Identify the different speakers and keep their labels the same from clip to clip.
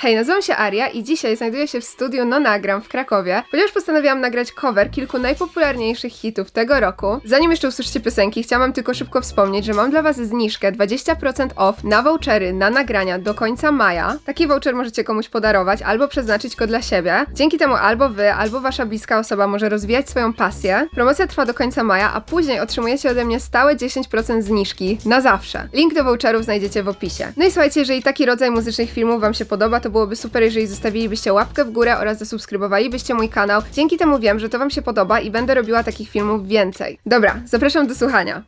Speaker 1: Hej, nazywam się Aria i dzisiaj znajduję się w studiu No Nagram w Krakowie, ponieważ postanowiłam nagrać cover kilku najpopularniejszych hitów tego roku. Zanim jeszcze usłyszycie piosenki, chciałam tylko szybko wspomnieć, że mam dla Was zniżkę 20% off na vouchery na nagrania do końca maja. Taki voucher możecie komuś podarować albo przeznaczyć go dla siebie. Dzięki temu albo Wy, albo Wasza bliska osoba może rozwijać swoją pasję. Promocja trwa do końca maja, a później otrzymujecie ode mnie stałe 10% zniżki na zawsze. Link do voucherów znajdziecie w opisie. No i słuchajcie, jeżeli taki rodzaj muzycznych filmów Wam się podoba, to byłoby super, jeżeli zostawilibyście łapkę w górę oraz zasubskrybowalibyście mój kanał. Dzięki temu wiem, że to Wam się podoba i będę robiła takich filmów więcej. Dobra, zapraszam do słuchania.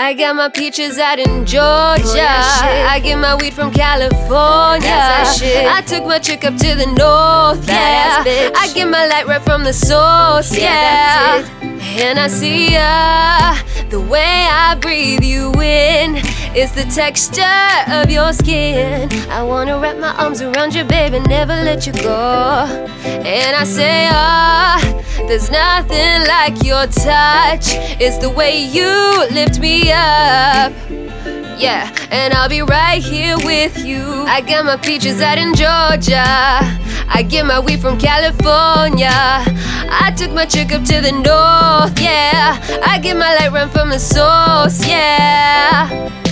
Speaker 2: I got my peaches out in Georgia. Oh, I get my weed from California.
Speaker 3: That's that shit.
Speaker 2: I took my chick up to the north, yeah. I get my light right from the source,
Speaker 3: Yeah,
Speaker 2: And I see ya, the way I breathe you in. It's the texture of your skin. I wanna wrap my arms around you, baby, never let you go. And I say, ah, there's nothing like your touch. It's the way you lift me up. Yeah, and I'll be right here with you. I got my peaches out in Georgia. I get my weed from California. I took my chick up to the north, yeah. I get my light run from the source, yeah.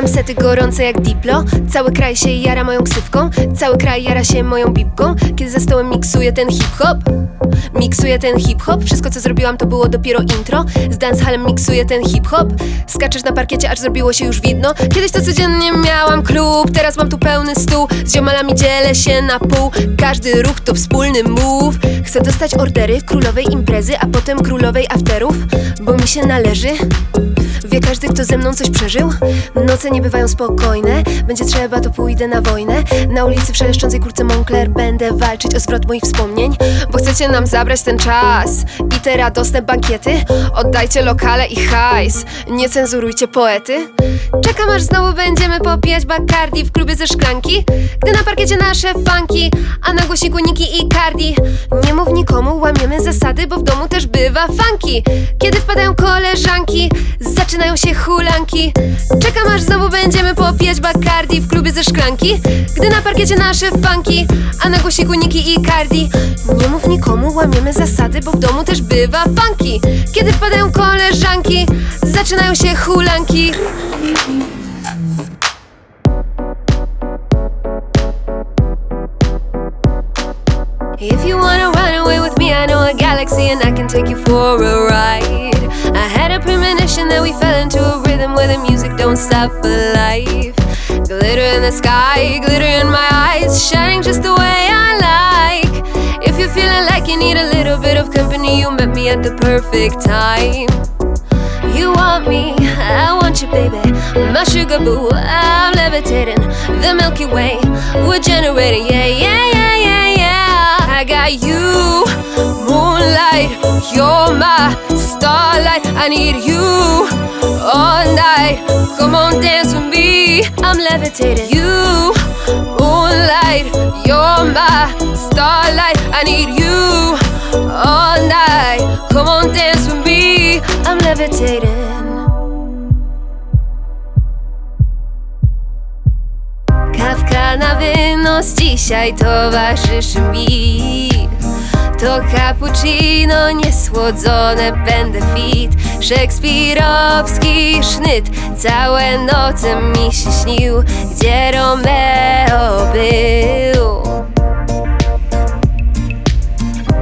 Speaker 2: Gram sety gorące jak Diplo. Cały kraj się jara moją ksywką. Cały kraj jara się moją bibką. Kiedy za stołem miksuję ten hip-hop Miksuję ten hip-hop. Wszystko co zrobiłam to było dopiero intro. Z dancehallem miksuję ten hip-hop. Skaczesz na parkiecie aż zrobiło się już widno. Kiedyś to codziennie miałam klub. Teraz mam tu pełny stół. Z ziomalami dzielę się na pół. Każdy ruch to wspólny move. Chcę dostać ordery królowej imprezy A potem królowej afterów Bo mi się należy Wie każdy, kto ze mną coś przeżył? Noce nie bywają spokojne Będzie trzeba, to pójdę na wojnę. Na ulicy w szeleszczącej kurce Moncler Będę walczyć o zwrot moich wspomnień Bo chcecie nam zabrać ten czas I te radosne bankiety? Oddajcie lokale i hajs Nie cenzurujcie poety. Czekam aż znowu będziemy popijać Bacardi W klubie ze szklanki Gdy na parkiecie nasze funki A na głosiku Niki i Cardi. Nie mów nikomu, łamiemy zasady Bo w domu też bywa funky. Kiedy wpadają koleżanki Zaczynają się hulanki. Czekam aż znowu będziemy popijać Bacardi W klubie ze szklanki. Gdy na parkiecie nasze funky A na głosiku Niki i Cardi. Nie mów nikomu, łamiemy zasady Bo w domu też bywa funky. Kiedy wpadają koleżanki Zaczynają się hulanki. If you wanna run I know a galaxy and I can take you for a ride. I had a premonition that we fell into a rhythm where the music don't stop for life. Glitter in the sky, glitter in my eyes, shining just the way I like. If you're feeling like you need a little bit of company, you met me at the perfect time. You want me, I want you, baby. My sugar boo, I'm levitating. The Milky Way, we're generating, yeah, yeah, yeah, yeah, you, moonlight. You're my starlight. I need you all night. Come on, dance with me. I'm levitating. You, moonlight. You're my starlight. I need you all night. Come on, dance with me. I'm levitating. Wynos dzisiaj towarzyszy mi. To cappuccino niesłodzone będę fit. Szekspirowski sznyt Całe noce mi się śnił Gdzie Romeo był.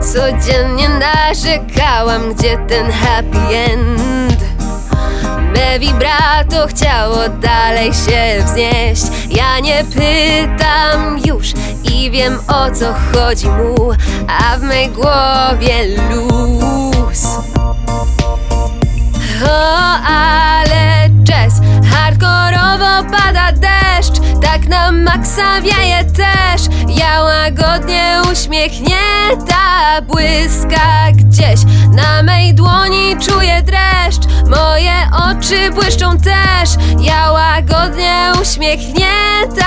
Speaker 2: Codziennie narzekałam, gdzie ten happy end Me vibrato chciało dalej się wznieść. Ja nie pytam już i wiem o co chodzi mu A w mej głowie luz. O, ale jazz Hardkorowo pada deszcz Tak na maksa wieje też Ja łagodnie uśmiechnięta Błyska gdzieś. Na mej dłoni czuję dreszcz Moje oczy błyszczą też. Ja łagodnie uśmiechnięta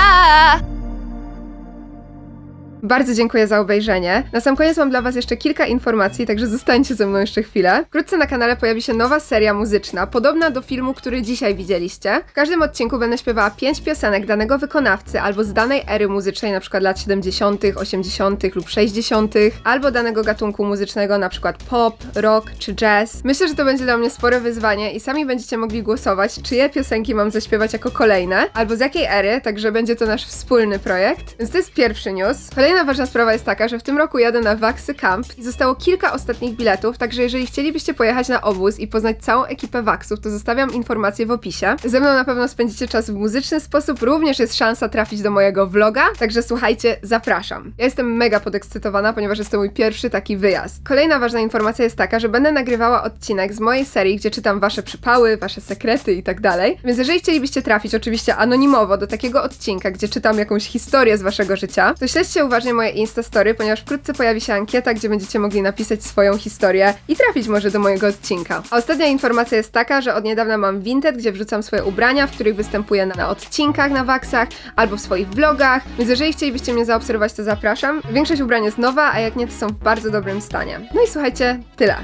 Speaker 1: Bardzo dziękuję za obejrzenie. Na sam koniec mam dla Was jeszcze kilka informacji, także zostańcie ze mną jeszcze chwilę. Wkrótce na kanale pojawi się nowa seria muzyczna, podobna do filmu, który dzisiaj widzieliście. W każdym odcinku będę śpiewała pięć piosenek danego wykonawcy albo z danej ery muzycznej, na przykład lat 70., 80. lub 60., albo danego gatunku muzycznego, na przykład pop, rock czy jazz. Myślę, że to będzie dla mnie spore wyzwanie i sami będziecie mogli głosować, czyje piosenki mam zaśpiewać jako kolejne, albo z jakiej ery, także będzie to nasz wspólny projekt. Więc to jest pierwszy news. Kolejna ważna sprawa jest taka, że w tym roku jadę na Waxy Camp i zostało kilka ostatnich biletów, także jeżeli chcielibyście pojechać na obóz i poznać całą ekipę Waxów, to zostawiam informacje w opisie. Ze mną na pewno spędzicie czas w muzyczny sposób, również jest szansa trafić do mojego vloga, także słuchajcie, zapraszam. Ja jestem mega podekscytowana, ponieważ jest to mój pierwszy taki wyjazd. Kolejna ważna informacja jest taka, że będę nagrywała odcinek z mojej serii, gdzie czytam wasze przypały, wasze sekrety i tak dalej. Więc jeżeli chcielibyście trafić oczywiście anonimowo do takiego odcinka, gdzie czytam jakąś historię z waszego życia, to śledźcie uważnie moje Instastory, ponieważ wkrótce pojawi się ankieta, gdzie będziecie mogli napisać swoją historię i trafić może do mojego odcinka. A ostatnia informacja jest taka, że od niedawna mam Vinted, gdzie wrzucam swoje ubrania, w których występuję na, odcinkach na Waxach albo w swoich vlogach, więc jeżeli chcielibyście mnie zaobserwować, to zapraszam. Większość ubrań jest nowa, a jak nie, to są w bardzo dobrym stanie. No i słuchajcie, tyle.